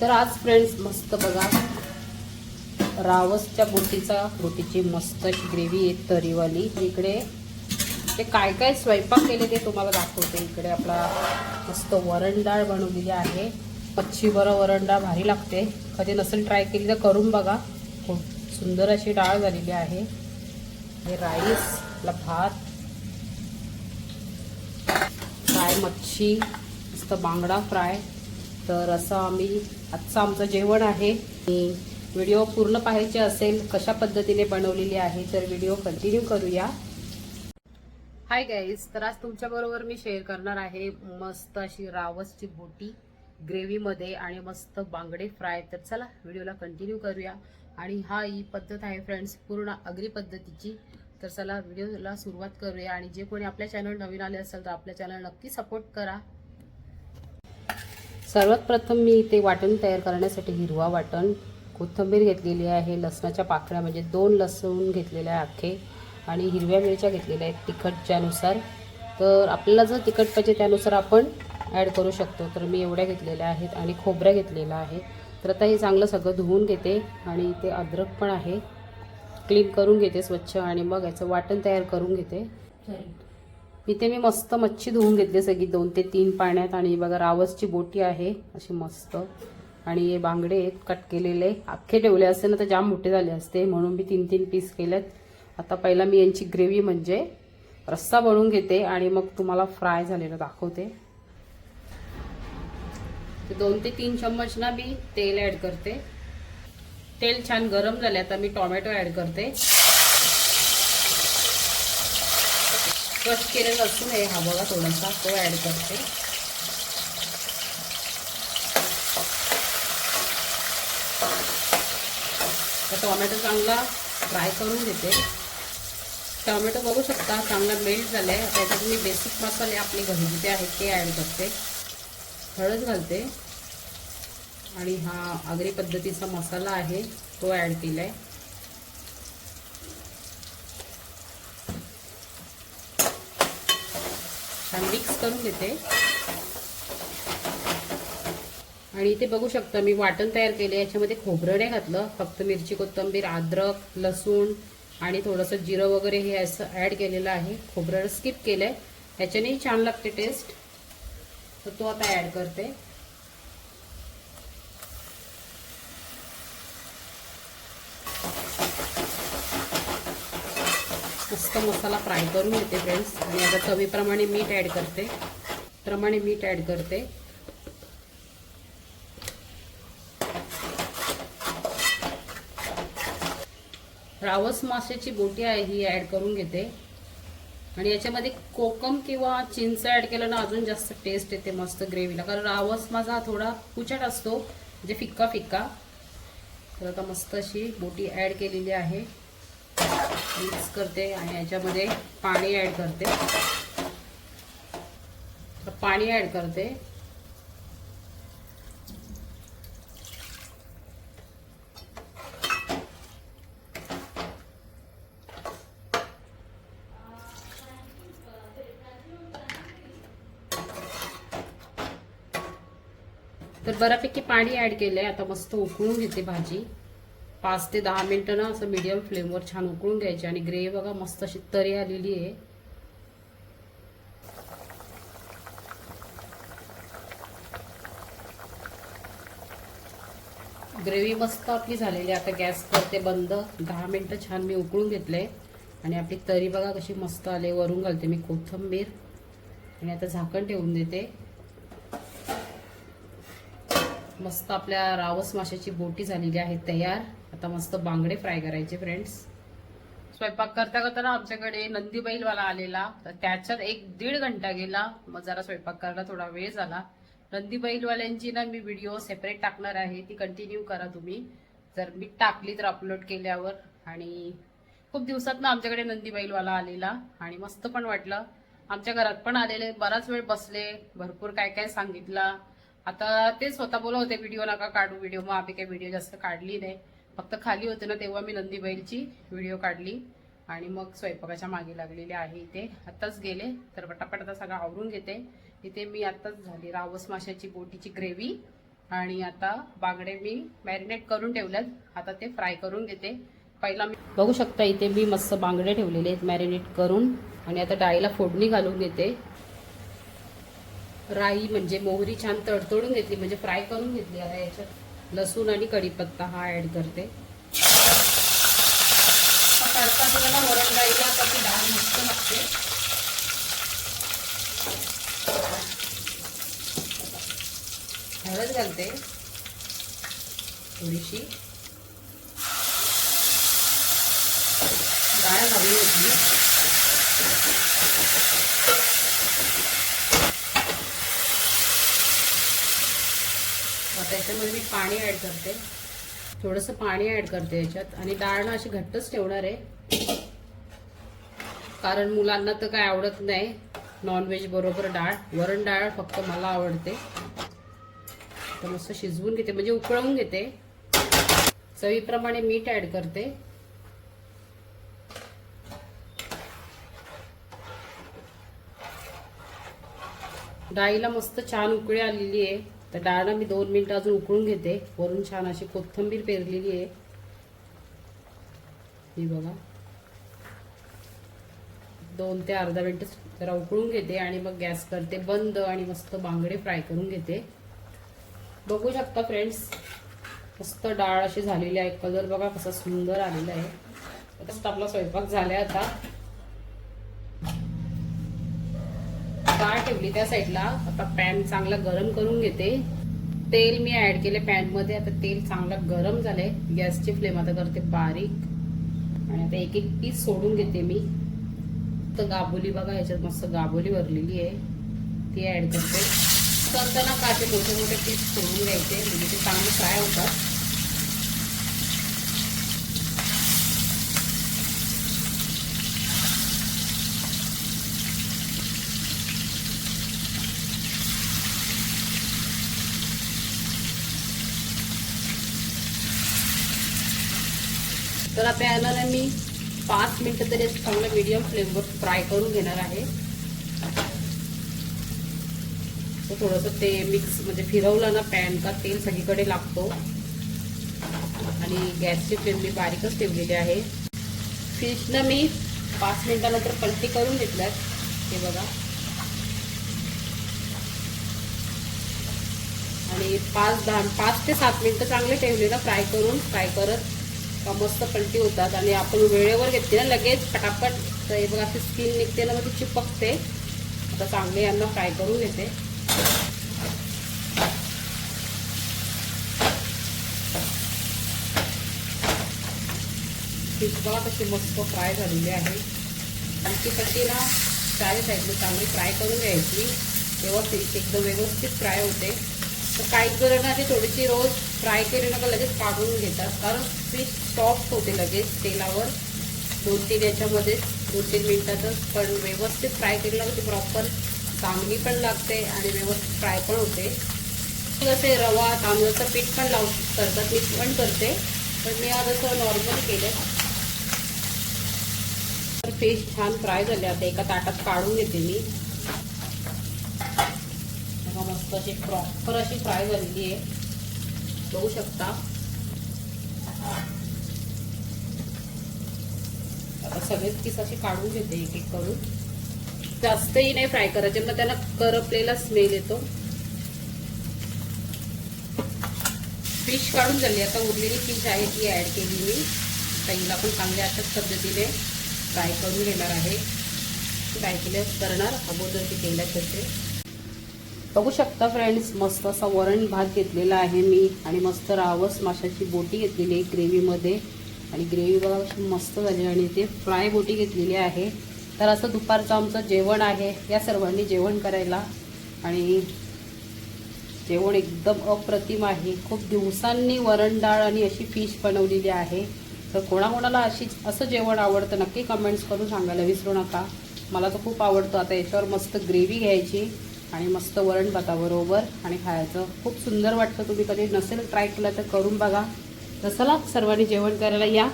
तर आज फ्रेंड्स मस्त बघा. रावसच्या बोटीचा बोटीची मस्त अशी ग्रेव्ही आहे तरीवाली. इकडे ते काय काय स्वयंपाक केले ते तुम्हाला दाखवते. इकडे आपला मस्त वरण डाळ बनवलेली आहे. मच्छी बरं वरण डाळ भारी लागते. कधी नसेल ट्राय केली तर करून बघा. खूप सुंदर अशी डाळ झालेली आहे. हे राईस आपला भात फ्राय मच्छी मस्त बांगडा फ्राय. तर असं आम्ही आजचं आमचं जेवण आहे. व्हिडिओ पूर्ण पाहायचे असेल कशा पद्धतीने बनवलेली आहे तर व्हिडिओ कंटिन्यू करूया. हाय गाईज तर आज तुमच्याबरोबर मी शेअर करणार आहे मस्त अशी रावसची बोटी ग्रेव्हीमध्ये आणि मस्त बांगडे फ्राय तर चला व्हिडिओला कंटिन्यू करूया. आणि हा ही पद्धत आहे फ्रेंड्स पूर्ण अग्री पद्धतीची. तर चला व्हिडिओला सुरुवात करूया. आणि जे कोणी आपल्या चॅनल नवीन आले असेल तर आपल्या चॅनल नक्की सपोर्ट करा. सर्वात प्रथम मी इथे वाटण तयार करण्यासाठी हिरवा वाटण कोथिंबीर घेतलेली आहे लसणाच्या पाकळ्या म्हणजे दोन लसूण घेतलेले आहे अख्खे आणि हिरव्या मिरच्या घेतलेल्या आहेत तिखटच्यानुसार. तर आपल्याला जर तिखट पाहिजे त्यानुसार आपण ॲड करू शकतो. तर मी एवढ्या घेतलेल्या आहेत आणि खोबऱ्या घेतलेल्या आहे. तर आता हे चांगलं सगळं धुवून घेते आणि इथे अद्रक पण आहे. क्लीन करून घेते स्वच्छ आणि मग याचं वाटण तयार करून घेते. इथे मी मस्त मच्छी धुवून घेतली सगळी दोन ते तीन पाण्यात. आणि बघा रावसची बोटी आहे अशी मस्त. आणि हे बांगडे आहेत कट केलेले. अख्खे ठेवले असते ना तर जाम मोठे झाले असते. म्हणून मी तीन तीन पीस केलेत. आता पहिला मी यांची ग्रेव्ही म्हणजे रस्सा बनवून घेते. आणि मग तुम्हाला फ्राय झालेलं दाखवते. दोन ते तीन चम्मच ना मी तेल ॲड करते. तेल छान गरम झाले. आता मी टोमॅटो ॲड करते. क्रश केलेलं लसूण आहे हा बघा थोडासा तो ॲड करते. तर टोमॅटो चांगला फ्राय करून घेते. टोमॅटो बघू शकता चांगला मेल्ट झाला आहे आता याच्यात मी बेसिक मसाले आपले घरगुती आहेत ते ॲड करते. हळद घालते. आणि हा आगरी पद्धतीचा मसाला आहे तो ॲड केला आहे छान मिक्स करून घेते. आणि इथे बघू शकता मी वाटण तयार केले याच्यामध्ये खोबरं नाही घातलं. फक्त मिरची कोथिंबीर अद्रक लसूण आणि थोडंसं जिरं वगैरे हे असं ॲड केलेलं आहे. खोबरं स्किप केलं आहे त्याच्यानेही छान लागते टेस्ट तर तो आता ॲड करते. मस्त मसाला फ्राय करून घेते फ्रेंड्स आणि आता चवीप्रमाणे मीठ ॲड करते. प्रमाणे मीठ ॲड करते. रावस माशाची बोटी आहे ही ॲड करून घेते. आणि याच्यामध्ये कोकम किंवा चिंच ॲड केलं ना अजून जास्त टेस्ट येते मस्त ग्रेव्हीला कारण रावस माझा थोडा कुचट असतो म्हणजे फिक्का फिक्का तर आता मस्त अशी बोटी ॲड केलेली आहे. मिक्स करते आणि याच्यामध्ये पाणी ॲड करते. पाणी ॲड करते. तर बऱ्यापैकी पाणी ॲड केलंय. आता मस्त उकळून घेते भाजी. पाच ते दहा मिनटं ना असं मीडियम फ्लेमवर छान उकळून घ्यायची. आणि ग्रेव्ही बघा मस्त अशी तरी आलेली आहे. ग्रेव्ही मस्त आपली झालेली आहे. आता गॅस करते बंद. दहा मिनटं छान मी उकळून घेतले आणि आपली तरी बघा कशी मस्त आले वरून घालते मी कोथंबीर. आणि आता झाकण ठेवून देते. मस्त आपल्या रावस माशाची बोटी झालेली आहे. तयार. आता मस्त बांगडे फ्राय करायचे फ्रेंड्स स्वयंपाक करता करता ना आमच्याकडे नंदी बैलवाला आलेला. तर त्याच्यात एक दीड घंटा गेला. मग जरा स्वयंपाक करायला थोडा वेळ झाला. नंदी बैलवाल्यांची ना मी व्हिडिओ सेपरेट टाकणार आहे. ती कंटिन्यू करा तुम्ही. जर मी टाकली तर अपलोड केल्यावर. आणि खूप दिवसात ना आमच्याकडे नंदी बैलवाला आलेला. आणि मस्त पण वाटलं. आमच्या घरात पण आलेले. बराच वेळ बसले. भरपूर काय काय सांगितलं. आता ते स्वतः बोलत होते व्हिडिओ नका काढू. व्हिडिओ मग आम्ही काही व्हिडिओ जास्त काढली नाही. फक्त खाली होते ना तेव्हा मी नंदी बैलची व्हिडिओ काढली आणि मग स्वयंपाकाच्या मागे लागलेले आहे इथे. आत्ताच गेले तर पटापट आता सगळं आवरून घेते. इथे मी आत्ताच झाली रावस माशाची बोटीची ग्रेव्ही आणि आता बांगडे मी मॅरिनेट करून ठेवल्यात. आता ते फ्राय करून घेते. पहिला मी बघू शकता इथे मी मस्त बांगडे ठेवलेले आहेत मॅरिनेट करून. आणि आता डाळीला फोडणी घालून घेते. राई म्हणजे मोहरी छान तडतडून घेतली म्हणजे फ्राय करून घेतली आता याच्यात. लसूण आणि कढीपत्ता हा ऍड करते. तडका दिला वरण डाळीला तर ती डाळ मस्त लागते. हळद घालते. थोडीशी. डाळ हवी होती. आता याच्यामध्ये मी पाणी ॲड करते. थोडंसं पाणी ॲड करते याच्यात. आणि डाळ ना अशी घट्टच ठेवणार आहे. कारण मुलांना तर काय आवडत नाही नॉनव्हेज बरोबर डाळ. वरण डाळ फक्त मला आवडते. तर मस्त शिजवून घेते. म्हणजे उकळवून घेते. चवीप्रमाणे मीठ ॲड करते. डाळीला मस्त छान उकळी आलेली आहे. तर डाळ ना मी दोन मिनटं अजून उकळून घेते. वरून छान अशी कोथिंबीर पेरलेली आहे. ही बघा. दोन ते अर्धा मिनिट जरा उकळून घेते आणि मग गॅस करते बंद आणि मस्त बांगडे फ्राय करून घेते. बघू शकता फ्रेंड्स मस्त डाळ अशी झालेली आहे. कलर बघा कसा सुंदर आलेला आहे. आता आपला स्वयंपाक झालाय आता. ठेवली त्या साईडला. आता पॅन चांगला गरम करून घेते. तेल मी ऍड केले पॅनमध्ये. आता तेल चांगलं गरम झालंय. गॅसची फ्लेम आता करते बारीक. आणि आता एक एक पीस सोडून घेते मी. तर गाबोली बघा याच्यात मस्त गाबोली भरलेली आहे. ती ऍड करते. करताना काचे मोठे मोठे पीस सोडून घ्यायचे. म्हणजे ते चांगले फ्राय होतात. तर आता याला मी पाच मिनिटं तरी असं चांगलं मीडियम फ्लेमवर फ्राय करून घेणार आहे. तर थोडंसं ते मिक्स म्हणजे फिरवलं ना पॅन का तेल सगळीकडे लागतो. आणि गॅसची फ्लेम मी बारीकच ठेवलेली आहे. फिशनं मी पाच मिनिटानंतर पलटी करून घेतल्यात. हे बघा. आणि पाच दहा पाच ते सात मिनटं चांगले ठेवले ना फ्राय करून फ्राय करत. का मस्त पलटी होतात आणि आपण वेळेवर घेतली ना लगेच पटापट. तर हे बघा अशी स्किन निघते ना मग ती चिपकते. आता चांगले यांना फ्राय करून घेते. फिश बघा कशी मस्त फ्राय झालेली आहे. आणि ती ना चारी साईडने चांगली फ्राय करून घ्यायची. तेव्हा फिश एकदम व्यवस्थित फ्राय होते. तर काही जण ना ते थोडीशी रोज फ्राय केली ना का लगेच काढून घेतात. कारण फिश सॉफ्ट होते लगेच तेलावर. दोन तीन याच्यामध्ये दोन तीन मिनटातच. पण व्यवस्थित फ्राय केलं ना प्रॉपर चांगली पण लागते आणि व्यवस्थित फ्राय पण होते. कसे रवा तांदळाचं पीठ पण लावू करतात. मी पण करते. पण मी आज असं नॉर्मल केलं तर फिश छान फ्राय झाले. आता एका ताटात काढून घेते मी. मस्त अशी प्रॉपर अशी फ्राय झालेली आहे. बघू शकता. आता सगळेच पीस असे काढून घेते एक एक करून. जास्तही नाही फ्राय करायचे मग त्याला करपलेला स्मेल येतो. फिश काढून झाली आता उरलेली फिश आहे ती ऍड केली मी. ताईला पण चांगल्या अशाच पद्धतीने फ्राय करून घेणार आहे. फ्राय केल्यास करणार अगोदर ते केल्यास तसे बघू शकता फ्रेंड्स मस्त असा वरण भात घेतलेला आहे मी आणि मस्त रावस माशाची बोटी घेतलेली आहे ग्रेव्हीमध्ये. आणि ग्रेव्ही बघा कशी मस्त झाली आणि ते फ्राय बोटी घेतलेली आहे. तर असं दुपारचं आमचं जेवण आहे. या सर्वांनी जेवण करायला. आणि जेवण एकदम अप्रतिम आहे. खूप दिवसांनी वरण डाळ आणि अशी फिश बनवलेली आहे. तर कोणाकोणाला अशीच असं जेवण आवडतं नक्की कमेंट्स करून सांगायला विसरू नका. मला तर खूप आवडतं. आता याच्यावर मस्त ग्रेव्ही घ्यायची. आणि मस्त वरण भाताबरोबर आणि खायचं. खूप सुंदर वाटतं. तुम्ही कधी नसेल ट्राय केलं तर करून बघा. तर चला सर्वांनी जेवण करायला या.